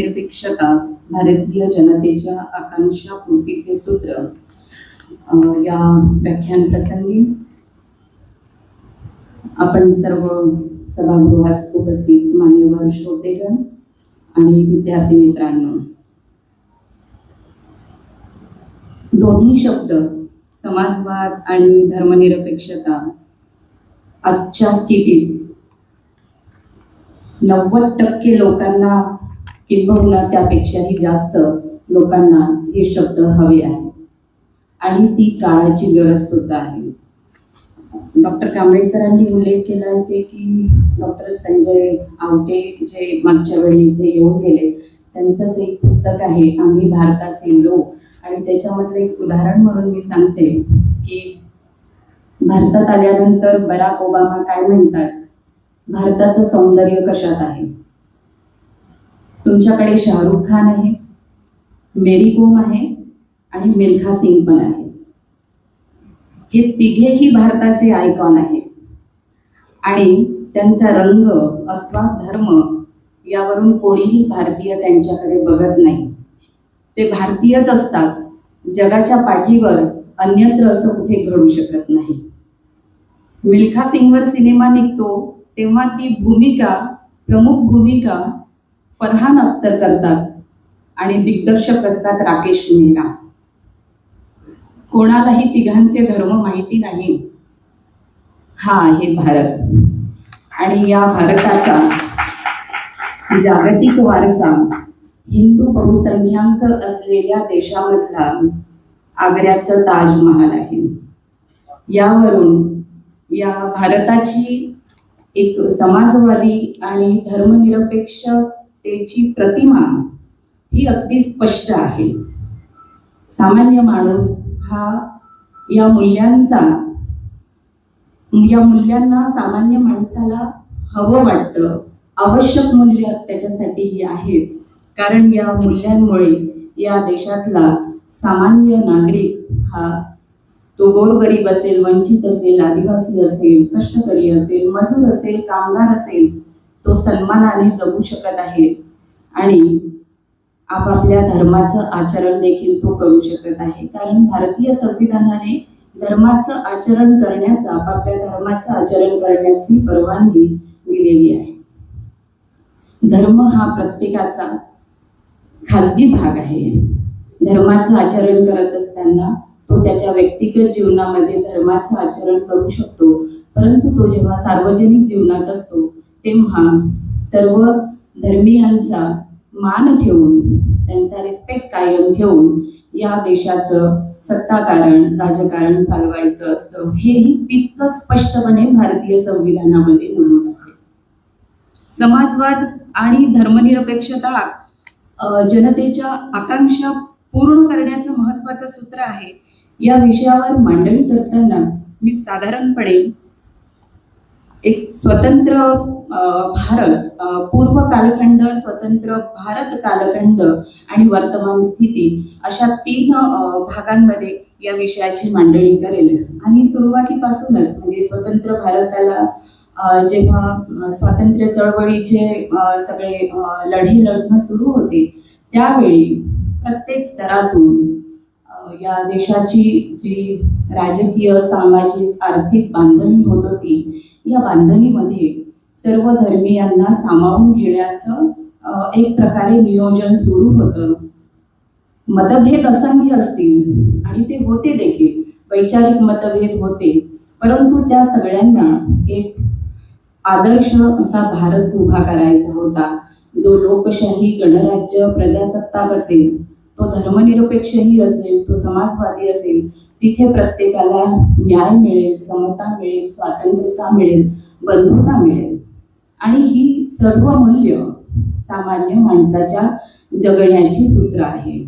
धर्मनिरपेक्षता भारतीय जनतेच्या आकांक्षा पूर्तीचे सूत्र या व्याख्यान प्रसंगी आपण सर्व सभागृहात उपस्थित मान्यवर श्रोतेगण आणि विद्यार्थी मित्रांनो दोन्ही शब्द समाजवाद आणि धर्मनिरपेक्षता आजच्या स्थितीत नव्वद टक्के लोकांना किंबहुना त्यापेक्षाही जास्त लोकांना हे शब्द हवे आहेत. आणि ती काळाची गरज सुद्धा आहे. डॉक्टर कांबळे सरांनी उल्लेख केला होते की डॉक्टर संजय आवटे जे मागच्या वेळी इथे येऊन गेले त्यांचंच एक पुस्तक आहे आम्ही भारताचे लोक. आणि त्याच्यामधलं एक उदाहरण म्हणून मी सांगते की भारतात आल्यानंतर बराक ओबामा काय म्हणतात? भारताचं सौंदर्य कशात आहे? तुमच्याकडे शाहरुख खान आहे मेरी कोम आहे आणि मिल्खा सिंग पण आहे. हे तिघेही भारताचे आयकॉन आहेत. आणि त्यांचा रंग अथवा धर्म यावरून कोणीही भारतीय त्यांच्याकडे बघत नाही. ते भारतीयच असतात जगाच्या पाठीवर अन्यत्र असं कुठे घडू शकत नाही. मिल्खा सिंगवर सिनेमा निघतो तेव्हा ती भूमिका प्रमुख भूमिका फरहान अख्तर करतात आणि दिग्दर्शक असतात राकेश मेहरा. कोणालाही तिघांचे धर्म माहिती नाही. हा आहे भारत. आणि या भारताचा जागतिक वारसा हिंदू बहुसंख्याक असलेल्या देशामधला आग्र्याचं ताजमहाल आहे. यावरून या भारताची एक समाजवादी आणि धर्मनिरपेक्ष त्याची प्रतिमा ही अगदी स्पष्ट आहे. सामान्य माणूस हा या मूल्यांचा या मूल्यांना सामान्य माणसाला हवं वाटतं आवश्यक मूल्य त्याच्यासाठी ही आहेत. कारण या मूल्यांमुळे या देशातला सामान्य नागरिक हा तो गोरगरीब असेल वंचित असेल आदिवासी असेल कष्टकरी असेल मजूर असेल कामगार असेल तो सन्मानाने जगू शकत आहे आणि आपापल्या धर्माचं आचरण देखील तो करू शकत आहे. कारण भारतीय संविधानाने धर्माचं आचरण करण्याचं आपापल्या धर्माचं आचरण करण्याची परवानगी दिलेली आहे. धर्म हा प्रत्येकाचा खाजगी भाग आहे. धर्माचं आचरण करत असताना तो त्याच्या व्यक्तिगत जीवनामध्ये धर्माचं आचरण करू शकतो. परंतु तो जेव्हा सार्वजनिक जीवनात असतो तेव्हा सर्व धर्मियांचा मान ठेवून त्यांचा रिस्पेक्ट कायम ठेवून या देशाचं सत्ताकारण राजकारण चालवायचं असतं. हेही तितकं स्पष्टपणे भारतीय संविधानामध्ये नमूद आहे. समाजवाद आणि धर्मनिरपेक्षता जनतेच्या आकांक्षा पूर्ण करण्याचं महत्वाचं सूत्र आहे. या विषयावर मांडणी करताना मी साधारणपणे एक स्वतंत्र भारत पूर्व कालखंड स्वतंत्र भारत कालखंड आणि वर्तमान स्थिती अशा तीन भागांमध्ये या विषयाची मांडणी करेल. आणि सुरुवातीपासूनच म्हणजे स्वतंत्र भारताला जेव्हा स्वातंत्र्य चळवळीचे सगळे लढे लढणं सुरू होते त्यावेळी प्रत्येक स्तरातून या देशाची जी राजकीय सामाजिक आर्थिक बांधणी होत होती या बांधणीमध्ये सर्व धर्मियांना सामावून घेण्याचं एक प्रकारे नियोजन सुरू होतं. मतभेद असंख्य असतील आणि ते होते देखील वैचारिक मतभेद होते. परंतु त्या सगळ्यांना एक आदर्श असा भारत उभा करायचा होता. जो लोकशाही गणराज्य प्रजासत्ताक असेल तो धर्मनिरपेक्षही असेल तो समाजवादी असेल तिथे प्रत्येकाला न्याय मिळेल समता मिळेल स्वातंत्र्यता मिळेल बंधुता मिळेल. आणि ही सर्व मूल्य सामान्य माणसाच्या जगण्याची सूत्र आहे.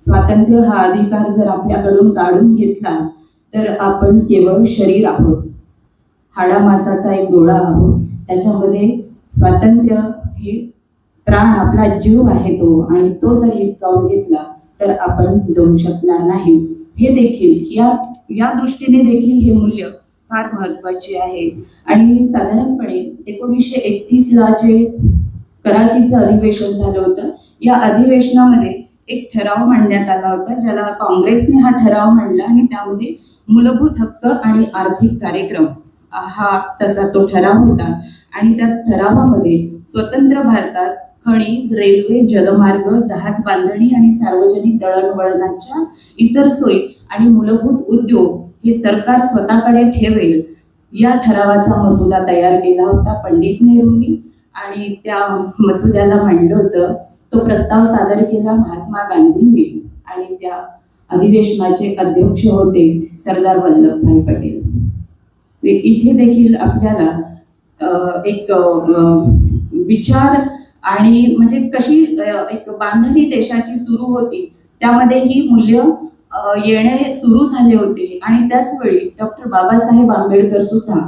स्वातंत्र्य हा अधिकार जर आपल्याकडून काढून घेतला तर आपण केवळ शरीर आहोत. हाडामासाचा एक डोळा आहोत. त्याच्यामध्ये स्वातंत्र्य हे प्राण आपला जीव आहे तो आणि तो जर हिसकावून घेतला तर आपण जगू शकणार नाही. हे देखील या या दृष्टीने देखील हे मूल्य फार महत्वाची आहे. आणि साधारणपणे एकोणीसशे एकतीसला जे कराचीचं अधिवेशन झालं होतं या अधिवेशनामध्ये एक ठराव मांडण्यात आला होता ज्याला काँग्रेसने हा ठराव मांडला आणि त्यामध्ये मूलभूत हक्क आणि आर्थिक कार्यक्रम हा तसा तो ठराव होता. आणि त्या ठरावामध्ये स्वतंत्र भारतात खनिज रेल्वे जलमार्ग जहाज बांधणी आणि सार्वजनिक दळणवळणाच्या इतर सोयी आणि मूलभूत उद्योग हे सरकार स्वतःकडे ठेवेल या ठरावाचा मसुदा तयार केला होता पंडित नेहरूंनी. आणि त्या मसुद्याला मांडलं होतं तो प्रस्ताव सादर केला महात्मा गांधींनी. आणि त्या अधिवेशनाचे अध्यक्ष होते सरदार वल्लभभाई पटेल. इथे देखील आपल्याला एक विचार आणि म्हणजे कशी एक बांधणी देशाची सुरू होती त्यामध्ये ही मूल्य येणे सुरू झाले होते. आणि त्याचवेळी डॉक्टर बाबासाहेब आंबेडकर सुद्धा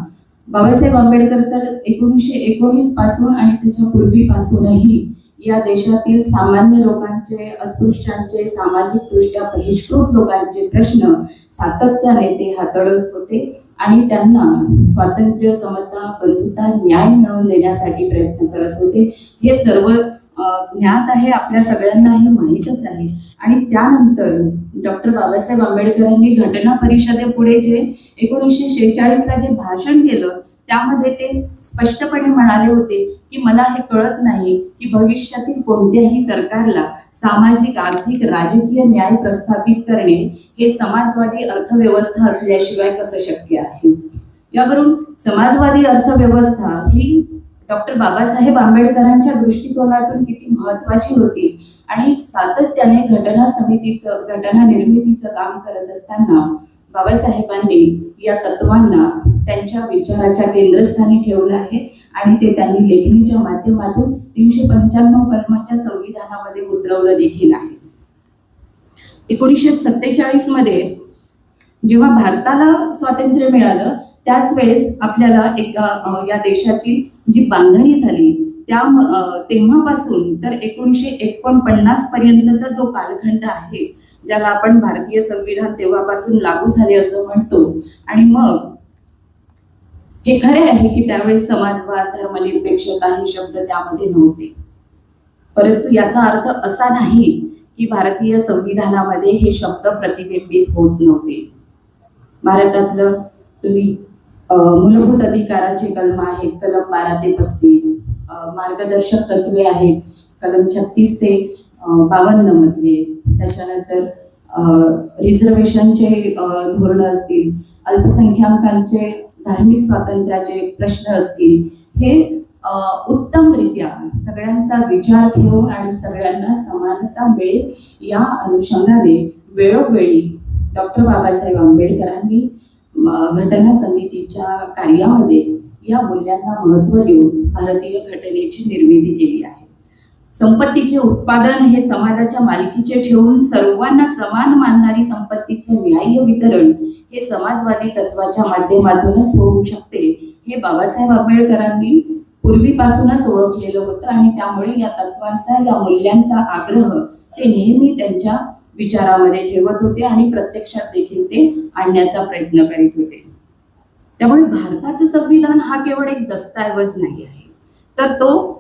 बाबासाहेब आंबेडकर तर एकोणीसशे एकोणीसपासून आणि त्याच्या पूर्वीपासूनही या देशातील सामान्य लोकांचे अस्पृश्यांचे सामाजिकदृष्ट्या बहिष्कृत लोकांचे प्रश्न सातत्याने ते हाताळत होते. आणि त्यांना स्वातंत्र्य समता बंधुता न्याय मिळवून देण्यासाठी प्रयत्न करत होते. हे सर्व ज्ञात आहे आपल्या सगळ्यांना हे माहीतच आहे. आणि त्यानंतर डॉक्टर बाबासाहेब आंबेडकरांनी घटना परिषदेपुढे जे एकोणीसशे शेहेचाळीसला जे भाषण केलं त्यामध्ये ते स्पष्टपणे म्हणाले होते की मला हे कळत नाही की भविष्यातील कोणत्याही सरकारला सामाजिक आर्थिक राजकीय न्याय प्रस्थापित करणे हे समाजवादी अर्थव्यवस्था असल्याशिवाय कसं शक्य आहे? यावरून समाजवादी अर्थव्यवस्था ही डॉक्टर बाबासाहेब आंबेडकरांच्या दृष्टिकोनातून किती महत्वाची होती आणि सातत्याने घटना समितीचं घटना निर्मितीचं काम करत असताना बाबासाहेबांनी या तत्वांना त्यांच्या विचाराच्या केंद्रस्थानी ठेवलं आहे आणि ते त्यांनी लेखणीच्या माध्यमातून तीनशे पंच्याण्णव कलमाच्या संविधानामध्ये उतरवलं देखील आहे. एकोणीसशे सत्तेचाळीसमध्ये जेव्हा भारताला स्वातंत्र्य मिळालं त्याच वेळेस आपल्याला एका या देशाची जी बांधणी झाली त्या तेव्हापासून तर एकोणीसशे एकोणपन्नास पर्यंतचा जो कालखंड आहे ज्याला आपण भारतीय संविधान तेव्हापासून लागू झाले असं म्हणतो. आणि मग हे खरे आहे की त्यावेळेस समाजवाद धर्मनिरपेक्षता हे शब्द त्यामध्ये नव्हते. परंतु याचा अर्थ असा नाही की भारतीय संविधानामध्ये हे शब्द प्रतिबिंबित होत नव्हते. भारतातलं तुम्ही मूलभूत अधिकाराचे कलम आहेत कलम बारा ते पस्तीस मार्गदर्शक तत्वे आहेत कलम छत्तीस ते बावन्न मधले. त्याच्यानंतर रिझर्वेशनचे धोरणं असतील अल्पसंख्याकांचे धार्मिक स्वातंत्र्याचे प्रश्न असतील हे उत्तमरित्या सगळ्यांचा विचार घेऊन आणि सगळ्यांना समानता मिळेल या अनुषंगाने वेळोवेळी डॉक्टर बाबासाहेब आंबेडकरांनी घटना समितीच्या कार्यामध्ये या मूल्यांना महत्त्व देऊन भारतीय घटनेची निर्मिती केली आहे. संपत्तीचे उत्पादन हे समाजाच्या मालकीचे ठेवून सर्वांना समान मानणारी संपत्तीचे न्याय्य वितरण हे समाजवादी तत्वाच्या माध्यमातूनच होऊ शकते हे बाबासाहेब आंबेडकरांनी पूर्वीपासूनच ओळखलेलं होतं आणि त्यामुळे या तत्वांचा या मूल्यांचा आग्रह ते नेहमी त्यांच्या विचारामध्ये ठेवत होते आणि प्रत्यक्षात देखील ते आणण्याचा प्रयत्न करीत होते. त्यामुळे भारताचं संविधान हा केवळ एक दस्तऐवज नाही आहे. तर तो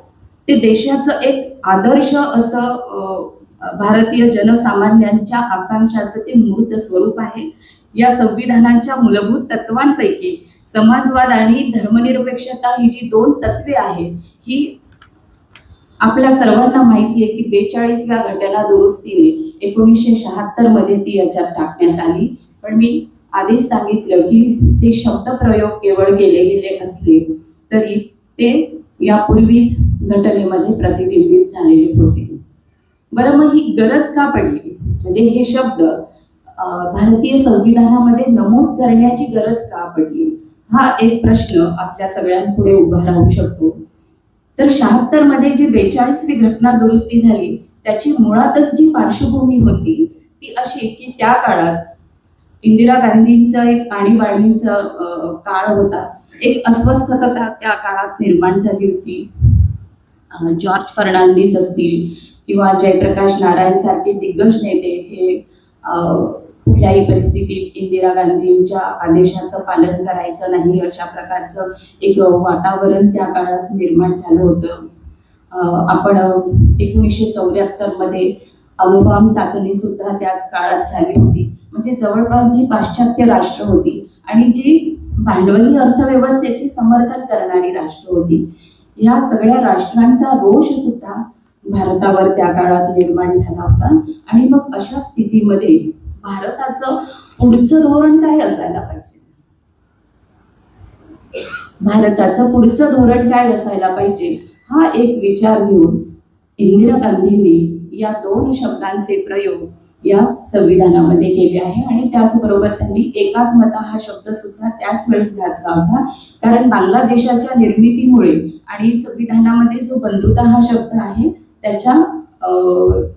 ते देशाचं एक आदर्श असं भारतीय जनसामान्यांच्या आकांक्षाचं ते मूर्त स्वरूप आहे. या संविधानाच्या मूलभूत तत्वांपैकी समाजवाद आणि धर्मनिरपेक्षता ही जी दोन तत्वे आहेत ही आपल्या सर्वांना माहिती आहे की बेचाळीसव्या घटना दुरुस्तीने एकोणीसशे शहात्तरमध्ये ती याच्यात टाकण्यात आली. पण मी आधीच सांगितलं की ते शब्दप्रयोग केवळ केले गेले असले तरी ते यापूर्वीच घटनेमध्ये प्रतिबिंबित झालेले होते. बरं मग ही गरज का पडली? म्हणजे हे शब्द भारतीय संविधानामध्ये नमूद करण्याची गरज का पडली? हा एक प्रश्न आपल्या सगळ्यांपुढे उभा राहू शकतो. तर शहात्तरमध्ये जी बेचाळीसवी घटना दुरुस्ती झाली त्याची मुळातच जी पार्श्वभूमी होती ती अशी की त्या काळात इंदिरा गांधींचा एक आणीबाणीचा काळ होता. एक अस्वस्थता त्या काळात निर्माण झाली होती. जॉर्ज फर्नांडिस असतील किंवा जयप्रकाश नारायण सारखे दिग्गज नेते हे कुठल्याही परिस्थितीत इंदिरा गांधींच्या आदेशाचं पालन करायचं नाही अशा प्रकारचं एक वातावरण त्या काळात निर्माण झालं होतं. आपण एकोणीसशे चौऱ्याहत्तरमध्ये अणुबॉम्ब चाचणी सुद्धा त्याच काळात झाली होती. म्हणजे जवळपास जी पाश्चात्य राष्ट्र होती आणि जी भांडवली अर्थव्यवस्थेची समर्थन करणारी राष्ट्र होती. या सगळ्या राष्ट्रांचा रोष सुद्धा भारतावर त्या काळात निर्माण झाला होता. आणि मग अशा स्थितीमध्ये भारताचं पुढचं धोरण काय असायला पाहिजे? भारताचं पुढचं धोरण काय असायला पाहिजे? हा एक विचार घेऊन इंदिरा गांधींनी या दोन शब्दांचे प्रयोग या संविधानामध्ये केले आहे आणि त्याचबरोबर त्यांनी एकात्मता हा शब्द सुद्धा त्याच वेळेस घातला होता. कारण बांगलादेशाच्या निर्मितीमुळे आणि संविधानामध्ये जो बंधुता हा शब्द आहे त्याच्या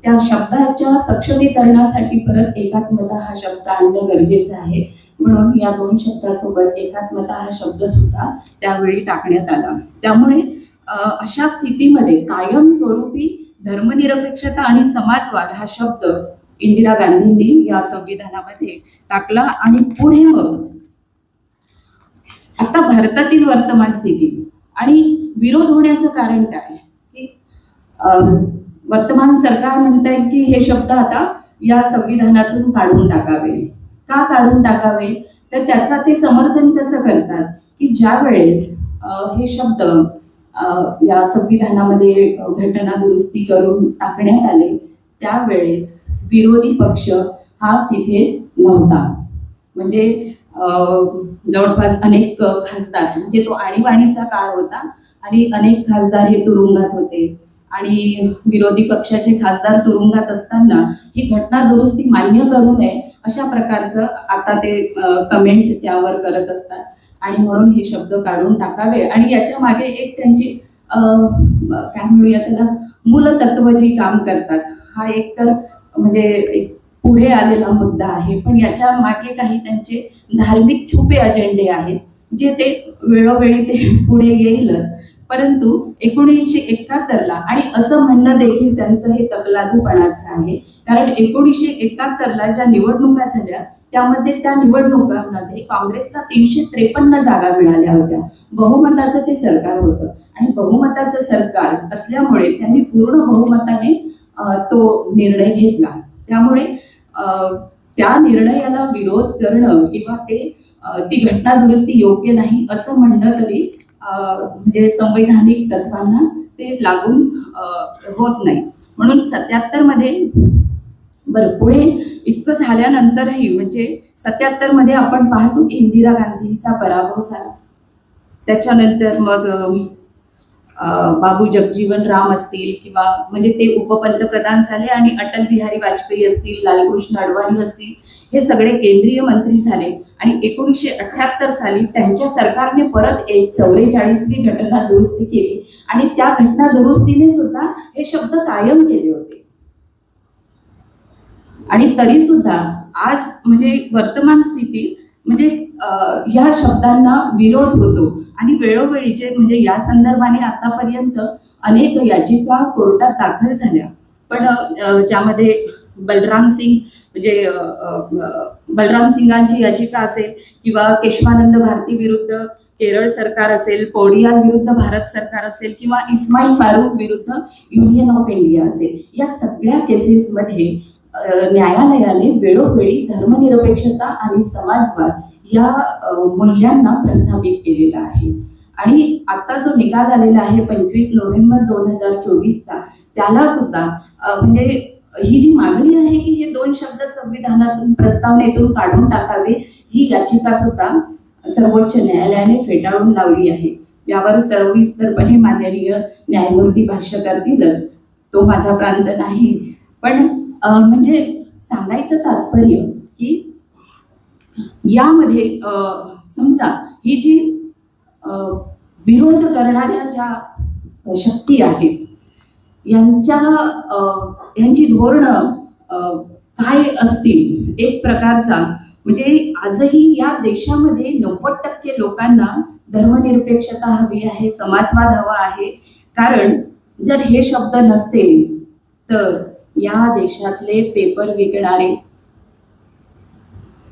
त्या शब्दाच्या सक्षमीकरणासाठी परत एकात्मता हा शब्द आणणं गरजेचं आहे. म्हणून या दोन शब्दासोबत एकात्मता हा शब्द सुद्धा त्यावेळी टाकण्यात आला. त्यामुळे अशा स्थितीमध्ये कायमस्वरूपी धर्मनिरपेक्षता आणि समाजवाद हा शब्द इंदिरा गांधींनी या संविधानामध्ये टाकला आणि पुढे मग आता भारतातील वर्तमान स्थिती आणि विरोध होण्याचं कारण काय? की वर्तमान सरकार म्हणतायत की हे शब्द आता या संविधानातून काढून टाकावे. का काढून टाकावे? तर त्याचा ते समर्थन कसं करतात? की ज्या वेळेस हे शब्द या संविधानामध्ये घटना दुरुस्ती करून टाकण्यात आले त्यावेळेस विरोधी पक्ष हा तिथे नव्हता. म्हणजे जवळपास अनेक खासदार म्हणजे तो आणीबाणीचा काळ होता आणि अनेक खासदार हे तुरुंगात होते. आणि विरोधी पक्षाचे खासदार तुरुंगात असताना ही घटना दुरुस्ती मान्य करू नये अशा प्रकारचं आता ते कमेंट त्यावर करत असतात. आणि म्हणून हे शब्द काढून टाकावे. आणि याच्या मागे एक त्यांची काय म्हणूया त्याला मूलतत्व जी काम करतात हा एक तर म्हणजे एक पुढे आलेला मुद्दा आहे. पण याच्या मागे काही त्यांचे धार्मिक छुपे अजेंडे आहेत जे ते वेळोवेळी ते पुढे येईलच. परंतु एकोणीसशे एकाहत्तरला आणि असं म्हणणं देखील त्यांचं हे तकलादूपणाचं आहे. कारण एकोणीसशे एकाहत्तरला ज्या निवडणुका झाल्या त्यामध्ये त्या निवडणुकांमध्ये काँग्रेसला तीनशे त्रेपन्न जागा मिळाल्या होत्या. बहुमताचं ते सरकार होतं. आणि बहुमताचं सरकार असल्यामुळे त्यांनी पूर्ण बहुमताने तो निर्णय घेतला. त्यामुळे अं, त्या निर्णयाला विरोध करणं किंवा ते ती घटना दुरुस्ती योग्य नाही असं म्हणणं तरी म्हणजे संवैधानिक तत्वांना ते लागून होत नाही. म्हणून सत्याहत्तरमध्ये बरं पुढे इतकं झाल्यानंतरही म्हणजे सत्याहत्तरमध्ये आपण पाहतो की इंदिरा गांधींचा पराभव झाला. त्याच्यानंतर मग बाबू जगजीवन राम असतील किंवा म्हणजे ते उपपंतप्रधान झाले आणि अटल बिहारी वाजपेयी असतील लालकृष्ण अडवाणी असतील हे सगळे केंद्रीय मंत्री झाले. आणि एकोणीसशे अठ्याहत्तर साली त्यांच्या सरकारने परत एक चौवेचाळीसवी घटना दुरुस्ती केली. आणि त्या घटना दुरुस्तीने सुद्धा हे शब्द कायम केले होते. आणि तरी सुद्धा आज म्हणजे वर्तमान स्थिती म्हणजे ह्या शब्दांना विरोध होतो. आणि वेळोवेळीचे म्हणजे या संदर्भाने आतापर्यंत अनेक याचिका कोर्टात दाखल झाल्या. पण ज्यामध्ये बलराम सिंग म्हणजे बलराम सिंगांची याचिका असेल किंवा केशवानंद भारती विरुद्ध केरळ सरकार असेल पोडियाल विरुद्ध भारत सरकार असेल किंवा इस्माईल फारूक विरुद्ध युनियन ऑफ इंडिया असेल या सगळ्या केसेसमध्ये न्यायालयाने वेळोवेळी धर्मनिरपेक्षता आणि समाजवाद या मूल्यांना प्रस्थापित केलेला आहे. आणि आता जो निकाल आलेला आहे पंचवीस नोव्हेंबर दोन हजार चोवीसचा त्याला सुद्धा म्हणजे ही जी मागणी आहे की हे दोन शब्द संविधानातून प्रस्तावनेतून काढून टाकावे ही याचिका सुद्धा सर्वोच्च न्यायालयाने फेटाळून लावली आहे. यावर सविस्तरपणे माननीय न्यायमूर्ती भाष्य करतीलच तो माझा प्रांत नाही. पण म्हणजे सांगायचं तात्पर्य की यामध्ये समजा ही जी विरोध करणाऱ्या ज्या शक्ती आहेत यांच्या यांची धोरणं काय असतील? एक प्रकारचा म्हणजे आजही या देशामध्ये नव्वद टक्के लोकांना धर्मनिरपेक्षता हवी आहे समाजवाद हवा आहे. कारण जर हे शब्द नसते तर या देशातले पेपर विकणारे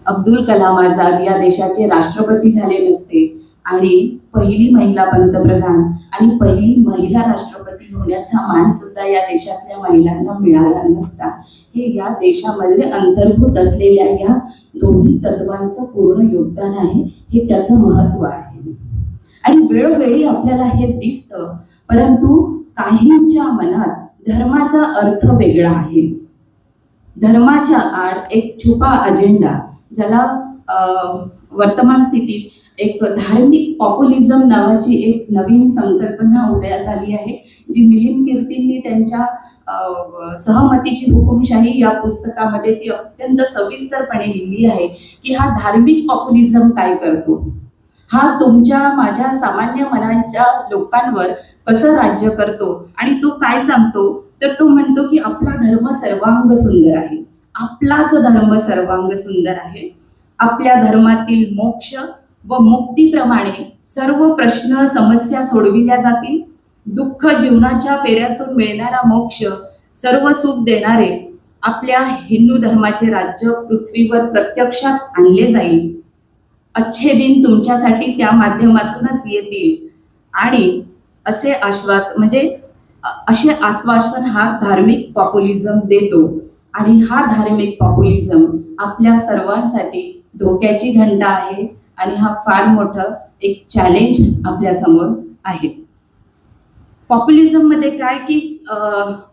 अब्दुल कलाम आझाद या देशाचे राष्ट्रपती झाले नसते आणि पहिली महिला पंतप्रधान आणि पहिली महिला राष्ट्रपती होण्याचा मान सुद्धा या देशातल्या महिलांना मिळाला नसता. हे या देशामध्ये अंतर्भूत असलेल्या या दोन्ही तत्वांचं पूर्ण योगदान आहे हे त्याचं महत्त्व आहे. आणि वेळोवेळी आपल्याला हे दिसतं परंतु काहींच्या मनात धर्माचा अर्थ वेगळा आहे. धर्माच्या आड एक छुपा अजेंडा ज्याला वर्तमान स्थितीत एक धार्मिक पॉप्युलिझम नावाची एक नवीन संकल्पना उदयास आली आहे जी मिलिंद कीर्तींनी त्यांच्या सहमतीची हुकुमशाही या पुस्तकामध्ये ती अत्यंत सविस्तरपणे लिहिली आहे की हा धार्मिक पॉप्युलिझम काय करतो? हा तुमच्या माझ्या सामान्य मनाच्या लोकांवर कसं राज्य करतो आणि तो काय सांगतो तर तो म्हणतो की आपला धर्म सर्वांग सुंदर आहे. आपलाच धर्म सर्वांग सुंदर आहे. आपल्या धर्मातील मोक्ष व मुक्तीप्रमाणे सर्व प्रश्न समस्या सोडविल्या जातील. दुःख जीवनाच्या फेऱ्यातून मिळणारा मोक्ष सर्व सुख देणारे आपल्या हिंदू धर्माचे राज्य पृथ्वीवर प्रत्यक्षात आणले जाईल. अच्छे दिन तुमच्यासाठी त्या माध्यमातूनच येतील. आणि असे आश्वास म्हणजे असे आश्वासन हा धार्मिक पॉप्युलिझम देतो. आणि हा धार्मिक पॉप्युलिझम आपल्या सर्वांसाठी धोक्याची घंटा आहे आणि हा फार मोठं एक चॅलेंज आपल्यासमोर आहे. पॉप्युलिझममध्ये काय की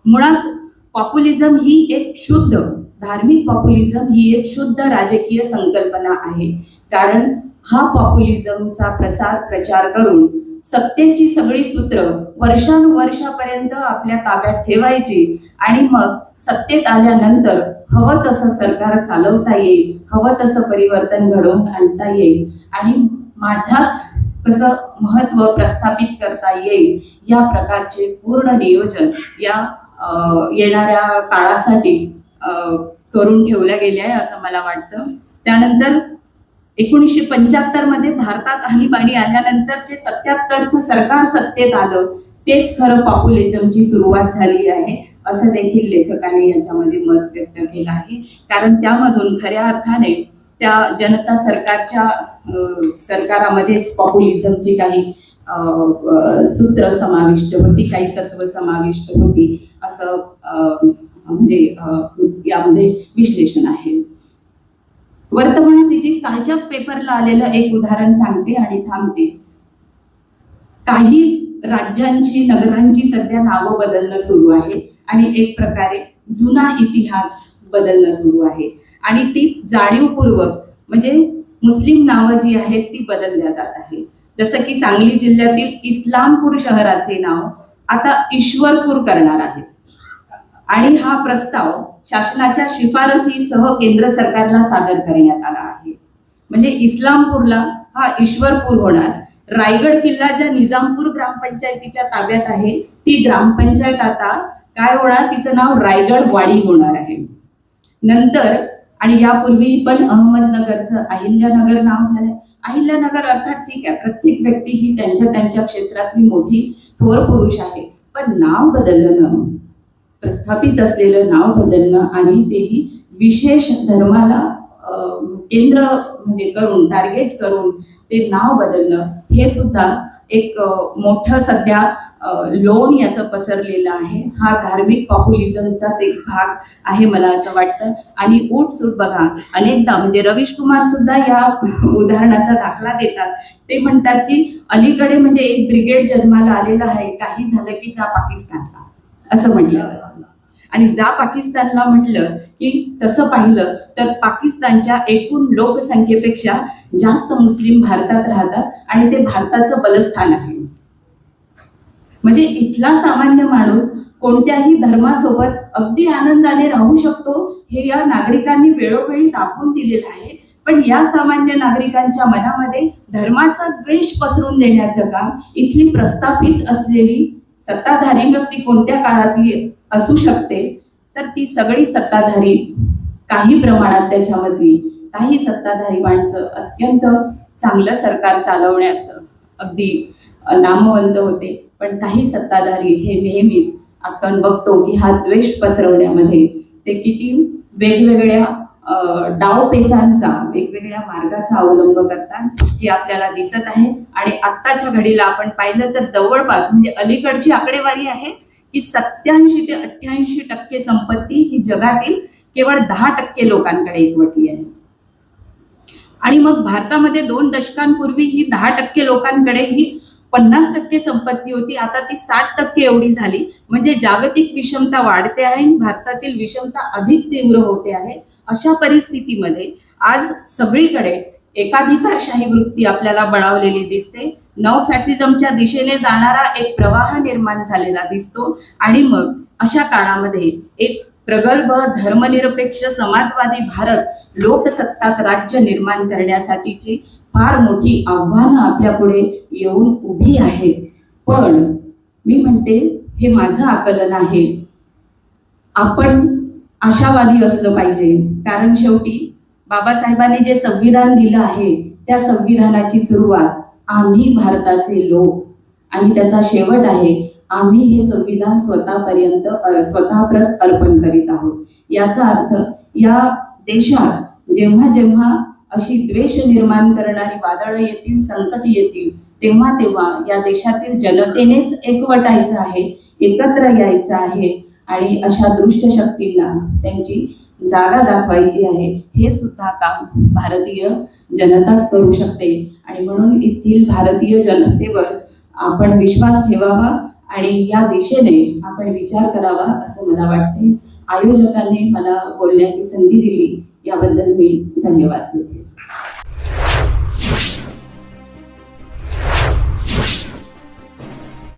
मुळात पॉप्युलिझम ही एक शुद्ध धार्मिक पॉप्युलिझम ही एक शुद्ध राजकीय संकल्पना आहे. कारण हा पॉप्युलिझमचा प्रसार प्रचार करून सत्तेची सगळी सूत्र वर्षानुवर्षापर्यंत आपल्या ताब्यात ठेवायची आणि मग सत्तेत आल्यानंतर हवं तसं सरकार चालवता येईल हवं तसं परिवर्तन घडवून आणता येईल आणि माझाच कसं महत्त्व प्रस्थापित करता येईल या प्रकारचे पूर्ण नियोजन या येणाऱ्या काळासाठी करून ठेवल्या गेले आहे असं मला वाटतं. त्यानंतर एकोणीसशे पंच्याहत्तरमध्ये भारतात आणीबाणी आल्यानंतर जे सत्याहत्तरचं सरकार सत्तेत आलं तेच खरं पॉप्युलिझमची सुरुवात झाली आहे असं देखील लेखकाने याच्यामध्ये मत व्यक्त केलं आहे. कारण त्यामधून खऱ्या अर्थाने त्या जनता सरकारच्या सरकारामध्येच पॉप्युलिझमची काही अ, सूत्र समाविष्ट होती काही तत्व समाविष्ट होती असं म्हणजे यामध्ये विश्लेषण आहे. वर्तमान स्थितीत कालच्याच पेपरला आलेलं एक उदाहरण सांगते आणि थांबते. काही राज्यांची नगरांची सध्या नावं बदलणं सुरू आहे आणि एक प्रकारे जुना इतिहास बदलणं सुरू आहे. आणि ती जाणीवपूर्वक म्हणजे मुस्लिम नावं जी आहेत ती बदलल्या जात आहे. जसं की सांगली जिल्ह्यातील इस्लामपूर शहराचे नाव आता ईश्वरपूर करणार आहेत. आणि हा प्रस्ताव शासनाच्या शिफारसीसह केंद्र सरकारला सादर करण्यात आला आहे. म्हणजे इस्लामपूरला हा ईश्वरपूर होणार. रायगड किल्ला ज्या निजामपूर ग्रामपंचायतीच्या ताब्यात आहे ती ग्रामपंचायत आता काय होणार? तिचं नाव रायगड वाडी होणार आहे. नंतर आणि यापूर्वी पण अहमदनगरचं अहिल्यानगर नाव झालंय. अहिल्यानगर अर्थात ठीक आहे प्रत्येक व्यक्ती ही त्यांच्या त्यांच्या क्षेत्रातली मोठी थोर पुरुष आहे. पण नाव बदललं प्रस्थापित असलेलं नाव बदलणं आणि तेही विशेष धर्माला केंद्र म्हणजे करून टार्गेट करून ते नाव बदलणं हे सुद्धा एक मोठं सध्या लोन याचं पसरलेलं आहे. हा धार्मिक पॉप्युलिझमचाच एक भाग आहे मला असं वाटतं. आणि सूट बघा अनेकदा म्हणजे रवीश कुमार सुद्धा या उदाहरणाचा दाखला देतात. ते म्हणतात की अलीकडे म्हणजे एक ब्रिगेड जन्माला आलेला आहे काही झालं की जा पाकिस्तानला. असं म्हटलं. आणि जा पाकिस्तानला म्हटलं की तसं पाहिलं तर पाकिस्तानच्या एकूण लोकसंख्येपेक्षा जास्त मुस्लिम भारतात राहतात आणि ते भारताचं बलस्थान आहे. म्हणजे इथला सामान्य माणूस कोणत्याही धर्मासोबत अगदी आनंदाने राहू शकतो हे या नागरिकांनी वेळोवेळी दाखवून दिलेलं आहे. पण या सामान्य नागरिकांच्या मनामध्ये धर्माचा द्वेष पसरून देण्याचं काम इथली प्रस्थापित असलेली सत्ताधारी व्यक्ती कोणत्या काळातली असू शकते तर ती सगळी सत्ताधारी काही प्रमाणात त्याच्यामधली काही सत्ताधारी माणसं अत्यंत चांगलं सरकार चालवण्यात अगदी नामवंत होते. पण काही सत्ताधारी हे नेहमीच आपण बघतो की हा द्वेष पसरवण्यामध्ये ते किती वेगवेगळ्या डावपेचांचा वेगवेगळ्या मार्गाचा अवलंब करतात हे आपल्याला दिसत आहे. आणि आत्ताच्या घडीला आपण पाहिलं तर जवळपास म्हणजे अलीकडची आकडेवारी आहे की सत्याऐंशी ते अठ्ठ्याऐंशी टक्के संपत्ती ही जगातील केवळ दहा टक्के लोकांकडे एकवटली आहे. आणि मग भारतामध्ये दोन दशकांपूर्वी ही दहा टक्के लोकांकडे ही पन्नास टक्के संपत्ती होती. आता ती साठ टक्के एवढी झाली. म्हणजे जागतिक विषमता वाढते आहे. आणि भारतातील विषमता अधिक तीव्र होते आहे. अशा परिस्थितीमध्ये आज सगळीकडे एकाधिकारशाही वृत्ती आपल्याला बळावलेली दिसते. नव फॅसिझमच्या दिशेने जाणारा एक प्रवाह निर्माण झालेला दिसतो आणि मग अशा काळामध्ये एक प्रगल्भ धर्मनिरपेक्ष समाजवादी भारत लोकसत्ताक राज्य निर्माण करण्यासाठीची फार मोठी आव्हानं आपल्या पुढे येऊन उभी आहेत. पण मी म्हणते हे माझं आकलन आहे. आपण आशावादी असलं पाहिजे. कारण शेवटी बाबासाहेबांनी जे संविधान दिलं आहे त्या संविधानाची सुरुवात आम्ही भारताचे लोक. आणि त्याचा शेवट आहे आम्ही हे संविधान स्वतःपर्यंत स्वतःप्रत अर्पण करीत आहोत. याचा अर्थ या देशात जेव्हा जेव्हा अशी द्वेष निर्माण करणारी वादळं येतील संकट येतील तेव्हा तेव्हा या देशातील जनतेनेच एकवटायचं आहे एकत्र यायचं आहे आणि अशा दृष्ट शक्तींना त्यांची जागा दाखवायची आहे हे सुद्धा काम भारतीय जनताच करू शकते. आणि म्हणून येथील भारतीय जनतेवर आपण विश्वास ठेवावा आणि या दिशेने आपण विचार करावा असं मला वाटते. आयोजकांनी मला बोलण्याची संधी दिली याबद्दल मी धन्यवाद देते.